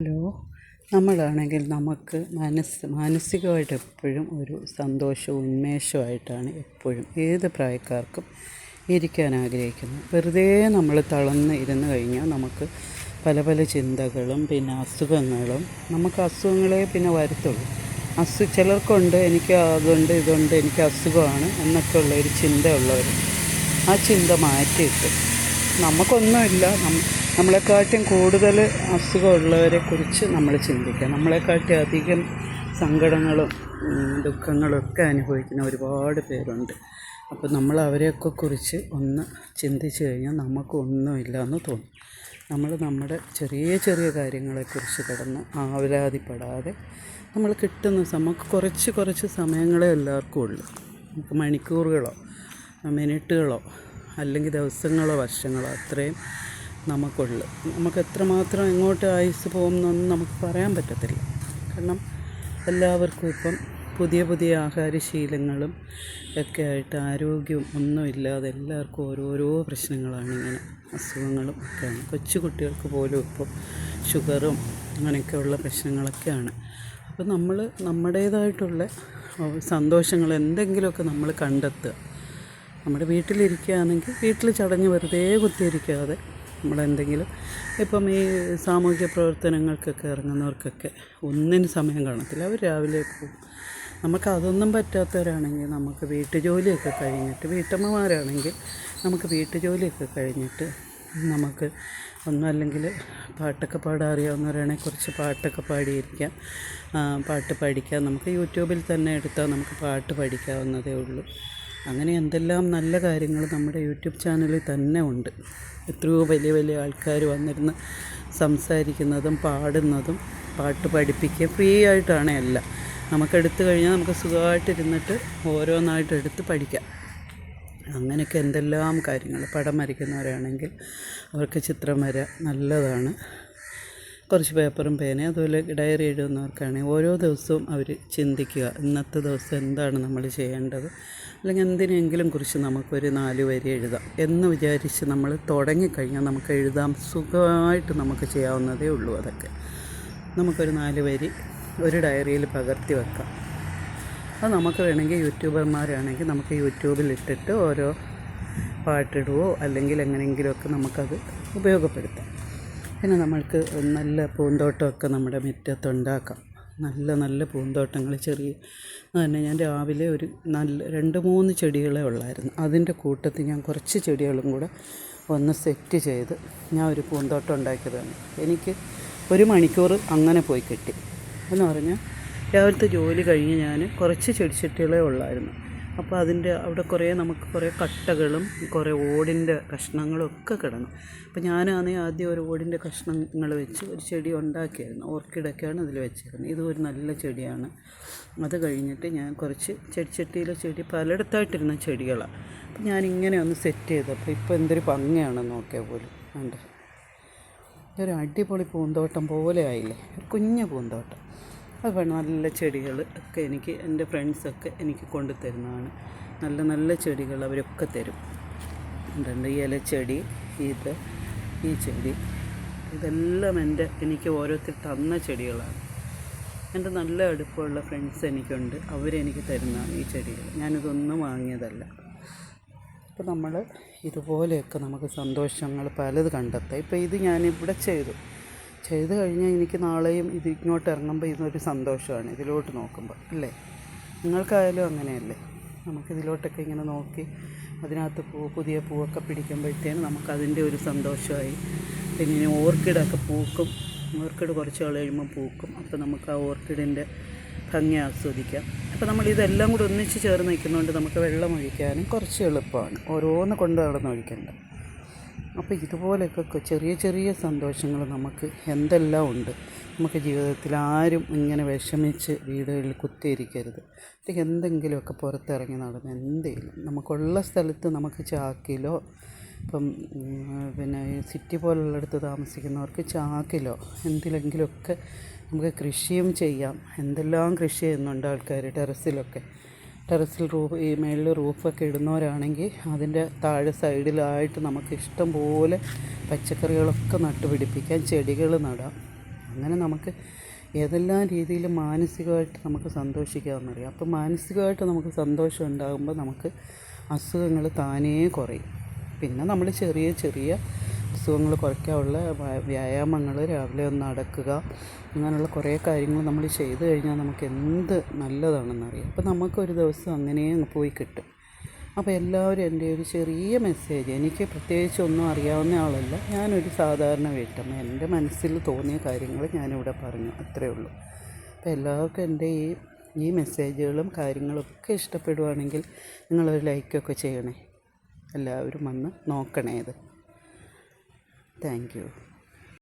Hello. നമ്മളാണെങ്കിൽ നമുക്ക് മനസ്സ് മാനസികമായിട്ട് എപ്പോഴും ഒരു സന്തോഷവും ഉന്മേഷമായിട്ടാണ് എപ്പോഴും ഏത് പ്രായക്കാർക്കും ഇരിക്കാൻ ആഗ്രഹിക്കുന്നത്. വെറുതെ നമ്മൾ തളർന്ന് ഇരുന്ന് കഴിഞ്ഞാൽ നമുക്ക് പല പല ചിന്തകളും പിന്നെ അസുഖങ്ങളും നമുക്ക് അസുഖങ്ങളെ പിന്നെ വരത്തുള്ളൂ. അസു ചിലർക്കുണ്ട് എനിക്ക് അതുണ്ട് ഇതുണ്ട് എനിക്ക് അസുഖമാണ് എന്നൊക്കെ ഉള്ള ഒരു ചിന്ത ഉള്ളവർ ആ ചിന്ത മാറ്റിയിട്ട് നമുക്കൊന്നുമില്ല നം- നമ്മളെക്കാട്ടും കൂടുതൽ അസുഖമുള്ളവരെ കുറിച്ച് നമ്മൾ ചിന്തിക്കുക. നമ്മളെക്കാട്ടി അധികം സങ്കടങ്ങളും ദുഃഖങ്ങളും ഒക്കെ അനുഭവിക്കുന്ന ഒരുപാട് പേരുണ്ട്. അപ്പോൾ നമ്മൾ അവരെയൊക്കെ കുറിച്ച് ഒന്ന് ചിന്തിച്ച് കഴിഞ്ഞാൽ നമുക്കൊന്നുമില്ല എന്ന് തോന്നും. നമ്മൾ നമ്മുടെ ചെറിയ ചെറിയ കാര്യങ്ങളെക്കുറിച്ച് കിടന്ന് ആവലാതിപ്പെടാതെ നമ്മൾ കിട്ടുന്ന നമുക്ക് കുറച്ച് കുറച്ച് സമയങ്ങളെ എല്ലാവർക്കും ഉള്ളൂ. നമുക്ക് മണിക്കൂറുകളോ മിനിറ്റുകളോ അല്ലെങ്കിൽ ദിവസങ്ങളോ വർഷങ്ങളോ അത്രയും നമുക്കുള്ളു. നമുക്ക് എത്രമാത്രം എങ്ങോട്ട് ആയുസ് പോകുമെന്നൊന്നും നമുക്ക് പറയാൻ പറ്റത്തില്ല. കാരണം എല്ലാവർക്കും ഇപ്പം പുതിയ പുതിയ ആഹാരശീലങ്ങളും ഒക്കെ ആയിട്ട് ആരോഗ്യവും ഒന്നുമില്ലാതെ എല്ലാവർക്കും ഓരോരോ പ്രശ്നങ്ങളാണ് ഇങ്ങനെ. അസുഖങ്ങളും ഒക്കെയാണ്. കൊച്ചു കുട്ടികൾക്ക് പോലും ഇപ്പോൾ ഷുഗറും അങ്ങനെയൊക്കെയുള്ള പ്രശ്നങ്ങളൊക്കെയാണ്. അപ്പോൾ നമ്മൾ നമ്മുടേതായിട്ടുള്ള സന്തോഷങ്ങൾ എന്തെങ്കിലുമൊക്കെ നമ്മൾ കണ്ടെത്തുക. നമ്മുടെ വീട്ടിലിരിക്കുകയാണെങ്കിൽ വീട്ടിൽ ചടഞ്ഞ് വെറുതെ കുത്തിയിരിക്കാതെ നമ്മളെന്തെങ്കിലും ഇപ്പം ഈ സാമൂഹിക പ്രവർത്തനങ്ങൾക്കൊക്കെ ഇറങ്ങുന്നവർക്കൊക്കെ ഒന്നിനും സമയം കാണത്തില്ല. അവർ രാവിലെ പോകും. നമുക്ക് അതൊന്നും പറ്റാത്തവരാണെങ്കിൽ നമുക്ക് വീട്ടുജോലിയൊക്കെ കഴിഞ്ഞിട്ട് വീട്ടമ്മമാരാണെങ്കിൽ നമുക്ക് വീട്ടുജോലിയൊക്കെ കഴിഞ്ഞിട്ട് നമുക്ക് ഒന്നല്ലെങ്കിൽ പാട്ടൊക്കെ പാടാൻ അറിയാവുന്നവരാണെങ്കിൽ കുറച്ച് പാട്ടൊക്കെ പാടിയിരിക്കാം. പാട്ട് പഠിക്കാം. നമുക്ക് യൂട്യൂബിൽ തന്നെ എടുത്താൽ നമുക്ക് പാട്ട് പഠിക്കാവുന്നതേ ഉള്ളൂ. അങ്ങനെ എന്തെല്ലാം നല്ല കാര്യങ്ങൾ നമ്മുടെ യൂട്യൂബ് ചാനലിൽ തന്നെ ഉണ്ട്. എത്രയോ വലിയ വലിയ ആൾക്കാർ വന്നിരുന്ന് സംസാരിക്കുന്നതും പാടുന്നതും പാട്ട് പഠിപ്പിക്കുക ഫ്രീ ആയിട്ടാണ് എല്ലാം. നമുക്കെടുത്തു കഴിഞ്ഞാൽ നമുക്ക് സുഖമായിട്ടിരുന്നിട്ട് ഓരോന്നായിട്ട് എടുത്ത് പഠിക്കാം. അങ്ങനെയൊക്കെ എന്തെല്ലാം കാര്യങ്ങൾ പടം വരയ്ക്കുന്നവരാണെങ്കിൽ അവർക്ക് ചിത്രം വര നല്ലതാണ്. കുറച്ച് പേപ്പറും പേനയും അതുപോലെ ഡയറി എഴുതുന്നവർക്കാണെങ്കിൽ ഓരോ ദിവസവും അവർ ചിന്തിക്കുക ഇന്നത്തെ ദിവസം എന്താണ് നമ്മൾ ചെയ്യേണ്ടത്? അല്ലെങ്കിൽ എന്തിനെങ്കിലും കുറിച്ച് നമുക്കൊരു നാല് വരി എഴുതാം എന്ന് വിചാരിച്ച് നമ്മൾ തുടങ്ങിക്കഴിഞ്ഞാൽ നമുക്ക് എഴുതാം. സുഖമായിട്ട് നമുക്ക് ചെയ്യാവുന്നതേ ഉള്ളൂ അതൊക്കെ. നമുക്കൊരു നാല് വരി ഒരു ഡയറിയിൽ പകർത്തി വെക്കാം. അത് നമുക്ക് വേണമെങ്കിൽ യൂട്യൂബർമാരാണെങ്കിൽ നമുക്ക് യൂട്യൂബിൽ ഇട്ടിട്ട് ഓരോ പാട്ടിടുവോ അല്ലെങ്കിൽ എങ്ങനെയെങ്കിലുമൊക്കെ നമുക്കത് ഉപയോഗപ്പെടുത്താം. പിന്നെ നമ്മൾക്ക് നല്ല പൂന്തോട്ടമൊക്കെ നമ്മുടെ മുറ്റത്തുണ്ടാക്കാം നല്ല നല്ല പൂന്തോട്ടങ്ങൾ. ചെറിയ തന്നെ ഞാൻ രാവിലെ ഒരു നല്ല രണ്ട് മൂന്ന് ചെടികളെ ഉള്ളായിരുന്നു. അതിന്റെ കൂട്ടത്തിൽ ഞാൻ കുറച്ച് ചെടികളും കൂടെ ഒന്ന് സെറ്റ് ചെയ്ത് ഞാൻ ഒരു പൂന്തോട്ടം ഉണ്ടാക്കിയതാണ്. എനിക്ക് ഒരു മണിക്കൂർ അങ്ങനെ പോയി കിട്ടി. എന്ന് പറഞ്ഞാൽ രാവിലത്തെ ജോലി കഴിഞ്ഞ് ഞാൻ കുറച്ച് ചെടിച്ചട്ടികളെ ഉള്ളായിരുന്നു. അപ്പോൾ അതിന്റെ അവിടെ കുറേ നമുക്ക് കുറേ കട്ടകളും കുറേ ഓടിന്റെ കഷ്ണങ്ങളും ഒക്കെ കിടന്നു. അപ്പോൾ ഞാനാണെങ്കിൽ ആദ്യം ഒരു ഓടിന്റെ കഷ്ണങ്ങൾ വെച്ച് ഒരു ചെടി ഉണ്ടാക്കിയായിരുന്നു. ഓർക്കിഡൊക്കെയാണ് അതിൽ വെച്ചിരുന്നത്. ഇത് ഒരു നല്ല ചെടിയാണ്. അത് കഴിഞ്ഞിട്ട് ഞാൻ കുറച്ച് ചെടിച്ചട്ടിയിലെ ചെടി പലയിടത്തായിട്ടിരുന്ന ചെടികളാണ്. അപ്പോൾ ഞാൻ ഇങ്ങനെ ഒന്ന് സെറ്റ് ചെയ്തു. അപ്പോൾ ഇപ്പോൾ എന്തൊരു ഭംഗിയാണെന്ന് നോക്കിയാൽ പോലും. ഉണ്ട് ഒരു അടിപൊളി പൂന്തോട്ടം പോലെ ആയില്ലേ? ഒരു കുഞ്ഞു പൂന്തോട്ടം. അത് നല്ല ചെടികൾ ഒക്കെ എനിക്ക് എന്റെ ഫ്രണ്ട്സൊക്കെ എനിക്ക് കൊണ്ടു തരുന്നതാണ്. നല്ല നല്ല ചെടികൾ അവരൊക്കെ തരും. ഉണ്ട് ഈ ഇലച്ചെടി ഇത് ഈ ചെടി. ഇതെല്ലാം എന്റെ എനിക്ക് ഓരോരുത്തർ തന്ന ചെടികളാണ്. എന്റെ നല്ല അടുപ്പമുള്ള ഫ്രണ്ട്സ് എനിക്കുണ്ട്. അവരെനിക്ക് തരുന്നതാണ് ഈ ചെടികൾ. ഞാനിതൊന്നും വാങ്ങിയതല്ല. അപ്പോൾ നമ്മൾ ഇതുപോലെയൊക്കെ നമുക്ക് സന്തോഷങ്ങൾ പലത് കണ്ടെത്താം. ഇപ്പോൾ ഇത് ഞാനിവിടെ ചെയ്തു. ചെയ്ത് കഴിഞ്ഞാൽ എനിക്ക് നാളെയും ഇത് ഇങ്ങോട്ട് ഇറങ്ങുമ്പോൾ ഇതൊരു സന്തോഷമാണ് ഇതിലോട്ട് നോക്കുമ്പോൾ അല്ലേ? നിങ്ങൾക്കായാലും അങ്ങനെയല്ലേ? നമുക്കിതിലോട്ടൊക്കെ ഇങ്ങനെ നോക്കി അതിനകത്ത് പൂ പുതിയ പൂവൊക്കെ പിടിക്കുമ്പോഴത്തേനും നമുക്കതിന്റെ ഒരു സന്തോഷമായി. പിന്നെ ഇനി ഓർക്കിഡൊക്കെ പൂക്കും ഓർക്കിഡ് കുറച്ച് നാൾ കഴിയുമ്പോൾ പൂക്കും. അപ്പോൾ നമുക്ക് ആ ഓർക്കിഡിന്റെ ഭംഗി ആസ്വദിക്കാം. അപ്പോൾ നമ്മൾ ഇതെല്ലാം കൂടി ഒന്നിച്ച് ചേർന്ന് നിൽക്കുന്നതുകൊണ്ട് നമുക്ക് വെള്ളം ഒഴിക്കാനും കുറച്ച് എളുപ്പമാണ്. ഓരോന്ന് കൊണ്ട് നടന്ന് ഒഴിക്കണ്ട. അപ്പോൾ ഇതുപോലെയൊക്കെ ചെറിയ ചെറിയ സന്തോഷങ്ങൾ നമുക്ക് എന്തെല്ലാം ഉണ്ട്? നമുക്ക് ജീവിതത്തിൽ ആരും ഇങ്ങനെ വിഷമിച്ച് വീടുകളിൽ കുത്തിയിരിക്കരുത്. അല്ലെങ്കിൽ എന്തെങ്കിലുമൊക്കെ പുറത്തിറങ്ങി നടന്ന് എന്തെങ്കിലും നമുക്കുള്ള സ്ഥലത്ത് നമുക്ക് ചാക്കിലോ ഇപ്പം പിന്നെ സിറ്റി പോലുള്ളിടത്ത് താമസിക്കുന്നവർക്ക് ചാക്കിലോ എന്തിലെങ്കിലുമൊക്കെ നമുക്ക് കൃഷിയും ചെയ്യാം. എന്തെല്ലാം കൃഷി ചെയ്യുന്നുണ്ട് ആൾക്കാർ ടെറസിലൊക്കെ. ടെറസിൽ റൂഫ് ഈ മേളിൽ റൂഫൊക്കെ ഇടുന്നവരാണെങ്കിൽ അതിന്റെ താഴെ സൈഡിലായിട്ട് നമുക്ക് ഇഷ്ടം പോലെ പച്ചക്കറികളൊക്കെ നട്ടുപിടിപ്പിക്കാം ചെടികൾ നടാം. അങ്ങനെ നമുക്ക് ഏതെല്ലാം രീതിയിൽ മാനസികമായിട്ട് നമുക്ക് സന്തോഷിക്കാമെന്നറിയാം. അപ്പോൾ മാനസികമായിട്ട് നമുക്ക് സന്തോഷം ഉണ്ടാകുമ്പോൾ നമുക്ക് അസുഖങ്ങൾ താനേ കുറയും. പിന്നെ നമ്മൾ ചെറിയ ചെറിയ അസുഖങ്ങൾ കുറയ്ക്കാനുള്ള വ്യായാമങ്ങൾ രാവിലെ ഒന്ന് നടക്കുക അങ്ങനെയുള്ള കുറേ കാര്യങ്ങൾ നമ്മൾ ചെയ്തു കഴിഞ്ഞാൽ നമുക്ക് എന്ത് നല്ലതാണെന്നറിയാം അപ്പോൾ നമുക്കൊരു ദിവസം അങ്ങനെ അങ്ങ് പോയി കിട്ടും. അപ്പോൾ എല്ലാവരും എന്റെ ഒരു ചെറിയ മെസ്സേജ് എനിക്ക് പ്രത്യേകിച്ച് ഒന്നും അറിയാവുന്ന ആളല്ല ഞാനൊരു സാധാരണ വീട്ടമ്മ. എന്റെ മനസ്സിൽ തോന്നിയ കാര്യങ്ങൾ ഞാനിവിടെ പറഞ്ഞു അത്രയേ ഉള്ളൂ. അപ്പോൾ എല്ലാവർക്കും എന്റെ ഈ ഈ മെസ്സേജുകളും കാര്യങ്ങളും കാര്യങ്ങളൊക്കെ ഇഷ്ടപ്പെടുവാണെങ്കിൽ നിങ്ങളൊരു ലൈക്കൊക്കെ ചെയ്യണേ. എല്ലാവരും വന്ന് നോക്കണേ ഇത്. Thank you